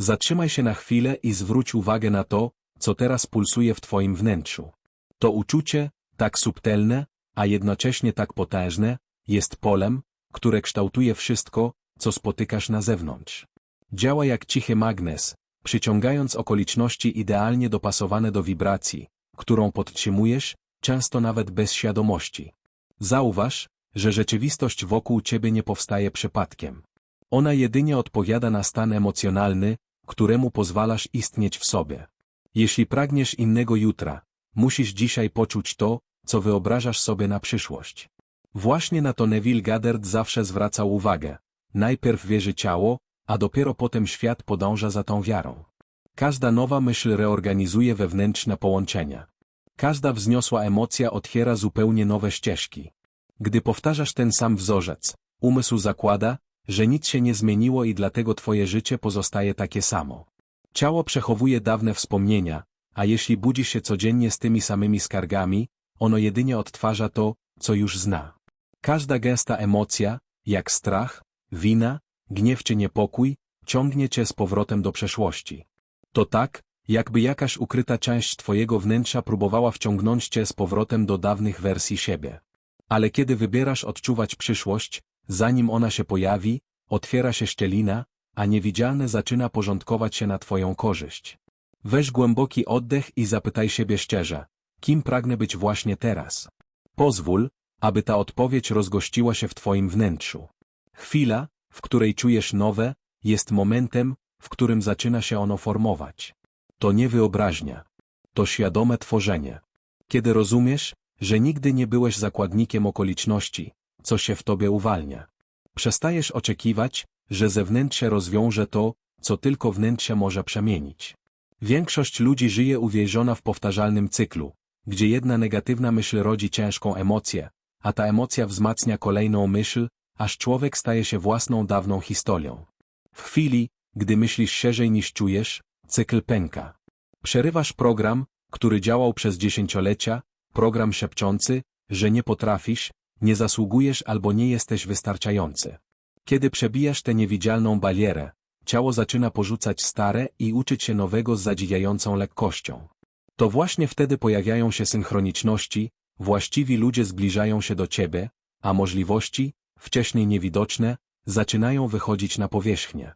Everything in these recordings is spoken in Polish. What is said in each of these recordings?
Zatrzymaj się na chwilę i zwróć uwagę na to, co teraz pulsuje w Twoim wnętrzu. To uczucie, tak subtelne, a jednocześnie tak potężne, jest polem, które kształtuje wszystko, co spotykasz na zewnątrz. Działa jak cichy magnes, przyciągając okoliczności idealnie dopasowane do wibracji, którą podtrzymujesz, często nawet bez świadomości. Zauważ, że rzeczywistość wokół ciebie nie powstaje przypadkiem. Ona jedynie odpowiada na stan emocjonalny, któremu pozwalasz istnieć w sobie. Jeśli pragniesz innego jutra, musisz dzisiaj poczuć to, co wyobrażasz sobie na przyszłość. Właśnie na to Neville Goddard zawsze zwracał uwagę. Najpierw wierzy ciało, a dopiero potem świat podąża za tą wiarą. Każda nowa myśl reorganizuje wewnętrzne połączenia. Każda wzniosła emocja otwiera zupełnie nowe ścieżki. Gdy powtarzasz ten sam wzorzec, umysł zakłada, że nic się nie zmieniło i dlatego twoje życie pozostaje takie samo. Ciało przechowuje dawne wspomnienia, a jeśli budzisz się codziennie z tymi samymi skargami, ono jedynie odtwarza to, co już zna. Każda gęsta emocja, jak strach, wina, gniew czy niepokój, ciągnie cię z powrotem do przeszłości. To tak, jakby jakaś ukryta część twojego wnętrza próbowała wciągnąć cię z powrotem do dawnych wersji siebie. Ale kiedy wybierasz odczuwać przyszłość, zanim ona się pojawi, otwiera się szczelina, a niewidzialne zaczyna porządkować się na twoją korzyść. Weź głęboki oddech i zapytaj siebie szczerze, kim pragnę być właśnie teraz. Pozwól, aby ta odpowiedź rozgościła się w twoim wnętrzu. Chwila, w której czujesz nowe, jest momentem, w którym zaczyna się ono formować. To nie wyobraźnia. To świadome tworzenie. Kiedy rozumiesz, że nigdy nie byłeś zakładnikiem okoliczności, co się w tobie uwalnia. Przestajesz oczekiwać, że zewnętrze rozwiąże to, co tylko wnętrze może przemienić. Większość ludzi żyje uwięziona w powtarzalnym cyklu, gdzie jedna negatywna myśl rodzi ciężką emocję, a ta emocja wzmacnia kolejną myśl, aż człowiek staje się własną dawną historią. W chwili, gdy myślisz szerzej niż czujesz, cykl pęka. Przerywasz program, który działał przez dziesięciolecia, program szepczący, że nie potrafisz, nie zasługujesz albo nie jesteś wystarczający. Kiedy przebijasz tę niewidzialną barierę, ciało zaczyna porzucać stare i uczyć się nowego z zadziwiającą lekkością. To właśnie wtedy pojawiają się synchroniczności, właściwi ludzie zbliżają się do ciebie, a możliwości, wcześniej niewidoczne, zaczynają wychodzić na powierzchnię.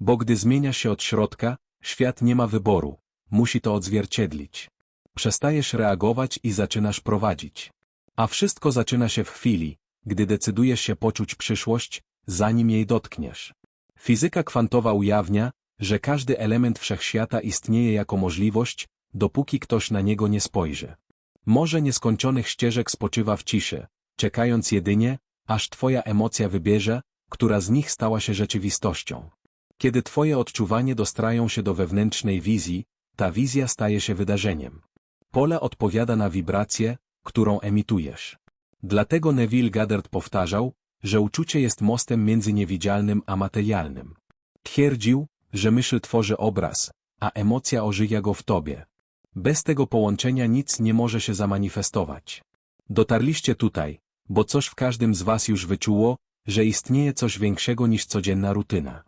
Bo gdy zmieniasz się od środka, świat nie ma wyboru, musi to odzwierciedlić. Przestajesz reagować i zaczynasz prowadzić. A wszystko zaczyna się w chwili, gdy decydujesz się poczuć przyszłość, zanim jej dotkniesz. Fizyka kwantowa ujawnia, że każdy element wszechświata istnieje jako możliwość, dopóki ktoś na niego nie spojrzy. Morze nieskończonych ścieżek spoczywa w ciszy, czekając jedynie, aż twoja emocja wybierze, która z nich stała się rzeczywistością. Kiedy twoje odczuwanie dostrają się do wewnętrznej wizji, ta wizja staje się wydarzeniem. Pole odpowiada na wibrację, którą emitujesz. Dlatego Neville Goddard powtarzał, że uczucie jest mostem między niewidzialnym a materialnym. Twierdził, że myśl tworzy obraz, a emocja ożywia go w tobie. Bez tego połączenia nic nie może się zamanifestować. Dotarliście tutaj, bo coś w każdym z was już wyczuło, że istnieje coś większego niż codzienna rutyna.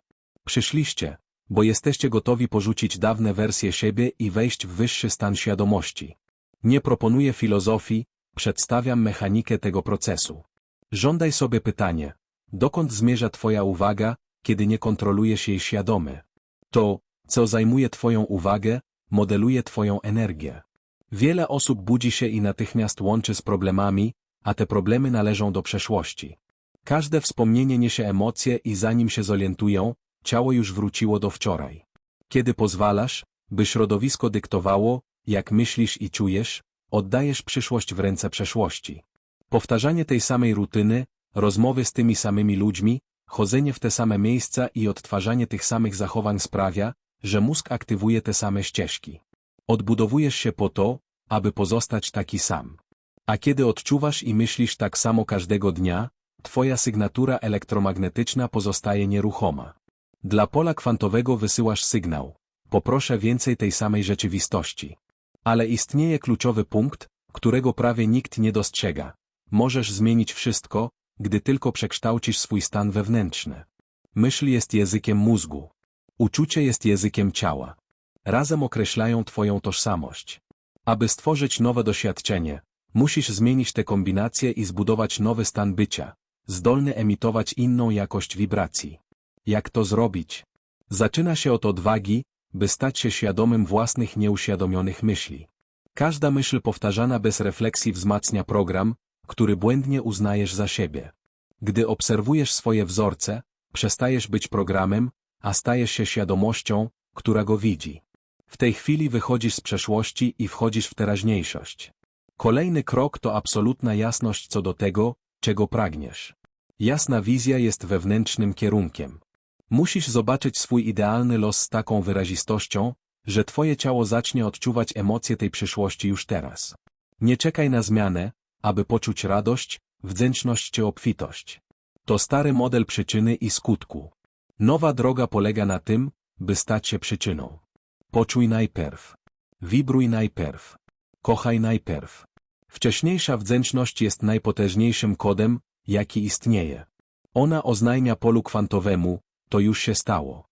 Przyszliście, bo jesteście gotowi porzucić dawne wersje siebie i wejść w wyższy stan świadomości. Nie proponuję filozofii, przedstawiam mechanikę tego procesu. Żądaj sobie pytanie, dokąd zmierza Twoja uwaga, kiedy nie kontrolujesz jej świadomy? To, co zajmuje Twoją uwagę, modeluje Twoją energię. Wiele osób budzi się i natychmiast łączy z problemami, a te problemy należą do przeszłości. Każde wspomnienie niesie emocje i zanim się zorientują, ciało już wróciło do wczoraj. Kiedy pozwalasz, by środowisko dyktowało, jak myślisz i czujesz, oddajesz przyszłość w ręce przeszłości. Powtarzanie tej samej rutyny, rozmowy z tymi samymi ludźmi, chodzenie w te same miejsca i odtwarzanie tych samych zachowań sprawia, że mózg aktywuje te same ścieżki. Odbudowujesz się po to, aby pozostać taki sam. A kiedy odczuwasz i myślisz tak samo każdego dnia, twoja sygnatura elektromagnetyczna pozostaje nieruchoma. Dla pola kwantowego wysyłasz sygnał. Poproszę więcej tej samej rzeczywistości. Ale istnieje kluczowy punkt, którego prawie nikt nie dostrzega. Możesz zmienić wszystko, gdy tylko przekształcisz swój stan wewnętrzny. Myśl jest językiem mózgu. Uczucie jest językiem ciała. Razem określają Twoją tożsamość. Aby stworzyć nowe doświadczenie, musisz zmienić te kombinacje i zbudować nowy stan bycia, zdolny emitować inną jakość wibracji. Jak to zrobić? Zaczyna się od odwagi, by stać się świadomym własnych nieuświadomionych myśli. Każda myśl powtarzana bez refleksji wzmacnia program, który błędnie uznajesz za siebie. Gdy obserwujesz swoje wzorce, przestajesz być programem, a stajesz się świadomością, która go widzi. W tej chwili wychodzisz z przeszłości i wchodzisz w teraźniejszość. Kolejny krok to absolutna jasność co do tego, czego pragniesz. Jasna wizja jest wewnętrznym kierunkiem. Musisz zobaczyć swój idealny los z taką wyrazistością, że twoje ciało zacznie odczuwać emocje tej przyszłości już teraz. Nie czekaj na zmianę, aby poczuć radość, wdzięczność czy obfitość. To stary model przyczyny i skutku. Nowa droga polega na tym, by stać się przyczyną. Poczuj najpierw. Wibruj najpierw. Kochaj najpierw. Wcześniejsza wdzięczność jest najpotężniejszym kodem, jaki istnieje. Ona oznajmia polu kwantowemu, to już się stało.